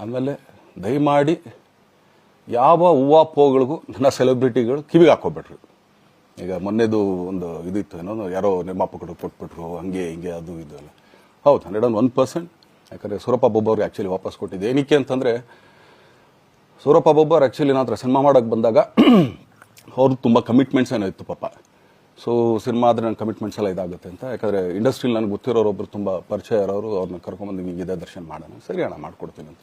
ಆಮೇಲೆ ದಯಮಾಡಿ ಯಾವ ಹೂವು ಪೋಗಳಿಗೂ ನನ್ನ ಸೆಲೆಬ್ರಿಟಿಗಳು ಕಿವಿಗೆ ಹಾಕೋಬೇಡ್ರಿ ಈಗ ಮೊನ್ನೆದು ಒಂದು ಇದಿತ್ತು, ಏನೋ ಯಾರೋ ನಿರ್ಮಾಪಕರು ಕೊಟ್ಬಿಟ್ರು, ಹಂಗೆ ಹಿಂಗೆ ಅದು ಇದು ಎಲ್ಲ. ಹೌದು, ಹಂಡ್ರೆಡ್ ಆ್ಯಂಡ್ ಒನ್ ಪರ್ಸೆಂಟ್. ಯಾಕಂದರೆ ಸೂರಪ್ಪ ಬೊಬ್ಬ ಅವ್ರಿಗೆ ಆ್ಯಕ್ಚುಲಿ ವಾಪಸ್ ಕೊಟ್ಟಿದ್ದೆ. ಏನಕ್ಕೆ ಅಂತಂದರೆ, ಸೂರಪ್ಪ ಬೊಬ್ಬರ್ ಆ್ಯಕ್ಚುಲಿ ನಾತ್ರ ಹತ್ರ ಸಿನಿಮಾ ಮಾಡೋಕ್ಕೆ ಬಂದಾಗ ಅವ್ರದ್ದು ತುಂಬ ಕಮಿಟ್ಮೆಂಟ್ಸ್ ಏನೋ ಇತ್ತು ಪಾಪ. ಸೊ ಸಿನಿಮಾ ಆದರೆ ನನ್ನ ಕಮಿಟ್ಮೆಂಟ್ಸ್ ಎಲ್ಲ ಇದಾಗುತ್ತೆ ಅಂತ. ಯಾಕಂದರೆ ಇಂಡಸ್ಟ್ರಿಲಿ ನನಗೆ ಗೊತ್ತಿರೋರು ಒಬ್ಬರು ತುಂಬ ಪರಿಚಯ ಇರೋರು, ಅವ್ರನ್ನ ಕರ್ಕೊಂಬಂದು ಹಿಂಗಿದೆ, ದರ್ಶನ ಮಾಡೋಣ, ಸರಿ ಅಣ್ಣ, ಮಾಡ್ಕೊಡ್ತೀನಿ ಅಂತ.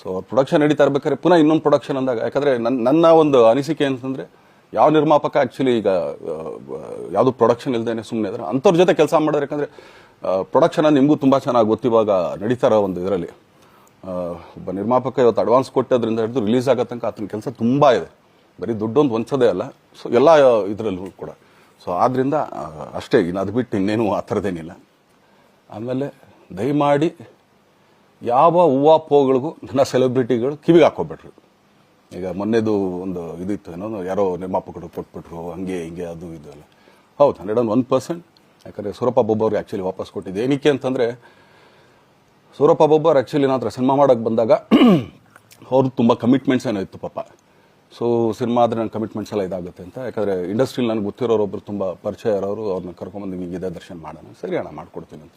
ಸೊ ಪ್ರೊಡಕ್ಷನ್ ನಡೀತಾ ಇರ್ಬೇಕಾದ್ರೆ ಪುನಃ ಇನ್ನೊಂದು ಪ್ರೊಡಕ್ಷನ್ ಅಂದಾಗ, ಯಾಕಂದ್ರೆ ನನ್ನ ಒಂದು ಅನಿಸಿಕೆ ಅಂತಂದ್ರೆ, ಯಾವ ನಿರ್ಮಾಪಕ ಆಕ್ಚುಲಿ ಈಗ ಯಾವುದು ಪ್ರೊಡಕ್ಷನ್ ಇಲ್ಲದೇನೆ ಸುಮ್ಮನೆ ಇದ್ರೆ, ಅಂಥವ್ರ ಜೊತೆ ಕೆಲಸ ಮಾಡೋದು ಯಾಕಂದ್ರೆ ಪ್ರೊಡಕ್ಷನ್ ನಿಮಗೂ ತುಂಬಾ ಚೆನ್ನಾಗಿ ಗೊತ್ತಿವಾಗ ನಡೀತಾರ ಒಂದು ಇದರಲ್ಲಿ. ಒಬ್ಬ ನಿರ್ಮಾಪಕ ಇವತ್ತು ಅಡ್ವಾನ್ಸ್ ಕೊಟ್ಟದ್ರಿಂದ ಹಿಡಿದು ರಿಲೀಸ್ ಆಗೋ ತನಕ ಆತನ ಕೆಲಸ ತುಂಬಾ ಇದೆ. ಬರೀ ದುಡ್ಡೊಂದು ಒಂದ್ಸದೇ ಅಲ್ಲ ಸೊ ಎಲ್ಲ ಇದರಲ್ಲೂ ಕೂಡ. ಸೊ ಆದ್ರಿಂದ ಅಷ್ಟೇ, ಇನ್ನು ಅದು ಬಿಟ್ಟು ಇನ್ನೇನು ಆ ಥರದ್ದೇನಿಲ್ಲ. ಆಮೇಲೆ ದಯಮಾಡಿ ಯಾವ ಹೂವು ಪೋಗಳಿಗೂ ನನ್ನ ಸೆಲೆಬ್ರಿಟಿಗಳು ಕಿವಿಗೆ ಹಾಕೋಬೇಡ್ರಿ ಈಗ ಮೊನ್ನೆದು ಒಂದು ಇದಿತ್ತು, ಏನೋ ಯಾರೋ ನಿರ್ಮಾಪಕರು ಕೊಟ್ಬಿಟ್ರು, ಹಂಗೆ ಹಿಂಗೆ ಅದು ಇದು ಎಲ್ಲ. ಹೌದು, ಹಂಡ್ರೆಡ್ ಅಂಡ್ ಒನ್ ಪರ್ಸೆಂಟ್. ಯಾಕಂದರೆ ಸೂರಪ್ಪ ಬೊಬ್ಬ ಅವ್ರಿಗೆ ಆ್ಯಕ್ಚುಲಿ ವಾಪಸ್ ಕೊಟ್ಟಿದ್ದೆ. ಏನಕ್ಕೆ ಅಂತಂದರೆ, ಸೂರಪ್ಪ ಬೊಬ್ಬರ್ ಆ್ಯಕ್ಚುಲಿ ನಾತ್ರ ಸಿನಿಮಾ ಮಾಡೋಕ್ಕೆ ಬಂದಾಗ ಅವ್ರದ್ದು ತುಂಬ ಕಮಿಟ್ಮೆಂಟ್ಸ್ ಏನೋ ಇತ್ತು ಪಾಪ. ಸೊ ಸಿನಿಮಾ ಆದರೆ ನನ್ನ ಕಮಿಟ್ಮೆಂಟ್ಸ್ ಎಲ್ಲ ಇದಾಗುತ್ತೆ ಅಂತ. ಯಾಕಂದರೆ ಇಂಡಸ್ಟ್ರಿಲಿ ನನಗೆ ಗೊತ್ತಿರೋರು ಒಬ್ಬರು ತುಂಬ ಪರಿಚಯ ಇರೋರು, ಅವ್ರನ್ನ ಕರ್ಕೊಂಬಂದು ಇದೇ ದರ್ಶನ ಮಾಡೋಣ, ಸರಿ ಅಣ್ಣ, ಮಾಡ್ಕೊಡ್ತೀನಿ ಅಂತ.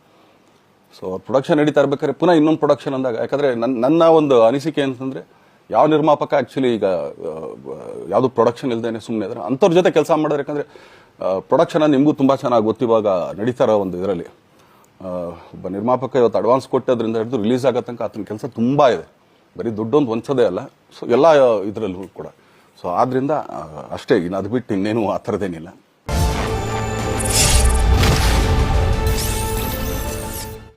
ಸೊ ಪ್ರೊಡಕ್ಷನ್ ನಡೀತಾ ಇರ್ಬೇಕಾದ್ರೆ ಪುನಃ ಇನ್ನೊಂದು ಪ್ರೊಡಕ್ಷನ್ ಅಂದಾಗ, ಯಾಕಂದ್ರೆ ನನ್ನ ನನ್ನ ಒಂದು ಅನಿಸಿಕೆ ಅಂತಂದ್ರೆ, ಯಾವ ನಿರ್ಮಾಪಕ ಆ್ಯಕ್ಚುಲಿ ಈಗ ಯಾವುದು ಪ್ರೊಡಕ್ಷನ್ ಇಲ್ಲದೇನೆ ಸುಮ್ಮನೆ ಇದ್ರೆ, ಅಂಥವ್ರ ಜೊತೆ ಕೆಲಸ ಮಾಡೋದು ಯಾಕಂದ್ರೆ ಪ್ರೊಡಕ್ಷನ್ ನಿಮಗೂ ತುಂಬ ಚೆನ್ನಾಗಿ ಗೊತ್ತಿವಾಗ ನಡೀತಾ ಇರೋ ಒಂದು ಇದರಲ್ಲಿ. ಒಬ್ಬ ನಿರ್ಮಾಪಕ ಇವತ್ತು ಅಡ್ವಾನ್ಸ್ ಕೊಟ್ಟೋದ್ರಿಂದ ಹಿಡಿದು ರಿಲೀಸ್ ಆಗೋ ತನಕ ಆತನ ಕೆಲಸ ತುಂಬ ಇದೆ. ಬರೀ ದುಡ್ಡೊಂದು ಹೊಂಚೋದೇ ಅಲ್ಲ ಸೊ ಎಲ್ಲ ಇದರಲ್ಲೂ ಕೂಡ. ಸೊ ಆದ್ದರಿಂದ ಅಷ್ಟೇ, ಇನ್ನು ಅದು ಬಿಟ್ಟು ಇನ್ನೇನು ಆ ಥರದ್ದೇನಿಲ್ಲ.